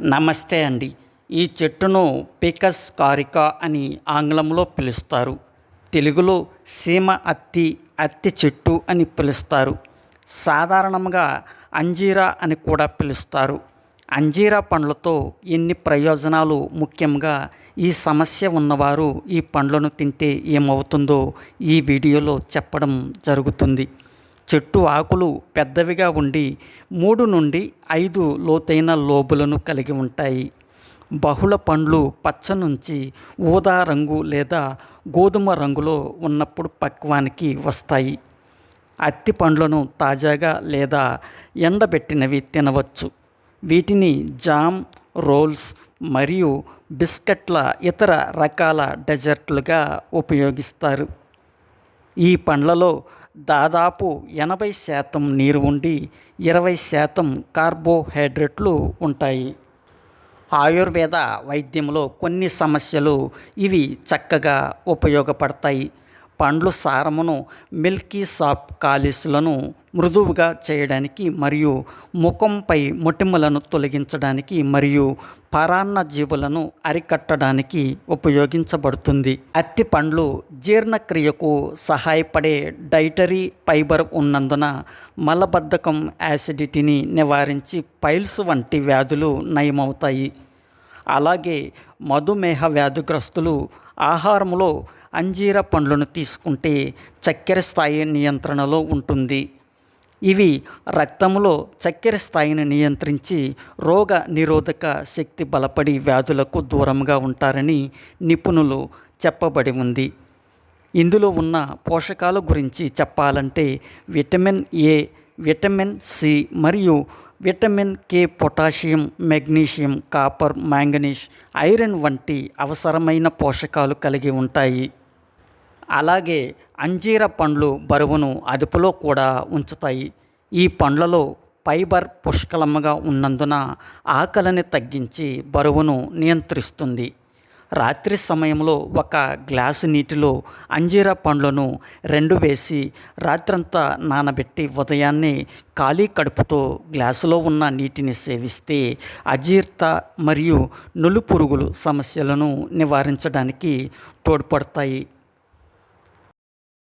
నమస్తే అండి. ఈ చెట్టును పికస్ కారికా అని ఆంగ్లంలో పిలుస్తారు. తెలుగులో సీమ అత్తి అత్తి చెట్టు అని పిలుస్తారు. సాధారణంగా అంజీరా అని కూడా పిలుస్తారు. అంజీరా పండ్లతో ఎన్ని ప్రయోజనాలు? ముఖ్యంగా ఈ సమస్య ఉన్నవారు ఈ పండ్లను తింటే ఏమవుతుందో ఈ వీడియోలో చెప్పడం జరుగుతుంది. చెట్టు ఆకులు పెద్దవిగా ఉండి మూడు నుండి ఐదు లోతైన లోబులను కలిగి ఉంటాయి. బహుళ పండ్లు పచ్చ నుంచి ఊదా రంగు లేదా గోధుమ రంగులో ఉన్నప్పుడు పక్వానికి వస్తాయి. అత్తి పండ్లను తాజాగా లేదా ఎండబెట్టినవి తినవచ్చు. వీటిని జామ్ రోల్స్ మరియు బిస్కెట్ల ఇతర రకాల డెజర్ట్లుగా ఉపయోగిస్తారు. ఈ పండ్లలో దాదాపు ఎనభై శాతం నీరు ఉండి ఇరవై శాతం కార్బోహైడ్రేట్లు ఉంటాయి. ఆయుర్వేద వైద్యంలో కొన్ని సమస్యలు ఇవి చక్కగా ఉపయోగపడతాయి. పండ్లు సారమును మిల్కీ సాఫ్ట్ కాలిస్లను మృదువుగా చేయడానికి మరియు ముఖంపై మొటిమలను తొలగించడానికి మరియు పరాన్న జీవులను అరికట్టడానికి ఉపయోగించబడుతుంది. అత్తి పండ్లు జీర్ణక్రియకు సహాయపడే డైటరీ ఫైబర్ ఉన్నందున మలబద్ధకం యాసిడిటీని నివారించి పైల్స్ వంటి వ్యాధులు నయమవుతాయి. అలాగే మధుమేహ వ్యాధిగ్రస్తులు ఆహారంలో అంజీర పండ్లను తీసుకుంటే చక్కెర స్థాయి నియంత్రణలో ఉంటుంది. ఇవి రక్తంలో చక్కెర స్థాయిని నియంత్రించి రోగ నిరోధక శక్తి బలపడి వ్యాధులకు దూరంగా ఉంటారని నిపుణులు చెప్పబడి ఉంది. ఇందులో ఉన్న పోషకాల గురించి చెప్పాలంటే విటమిన్ ఏ విటమిన్ సి మరియు vitamin K potassium magnesium copper manganese iron వంటి అవసరమైన పోషకాలు కలిగి ఉంటాయి. అలాగే అంజీర పండ్లు బరువును అదుపులో కూడా ఉంచుతాయి. ఈ పండ్లలో ఫైబర్ పుష్కలముగా ఉన్నందున ఆకలిని తగ్గించి బరువును నియంత్రిస్తుంది. రాత్రి సమయంలో ఒక గ్లాసు నీటిలో అంజీర పండ్లను రెండు వేసి రాత్రంతా నానబెట్టి ఉదయాన్నే ఖాళీ కడుపుతో గ్లాసులో ఉన్న నీటిని సేవిస్తే అజీర్త మరియు నులు పురుగులు సమస్యలను నివారించడానికి తోడ్పడతాయి.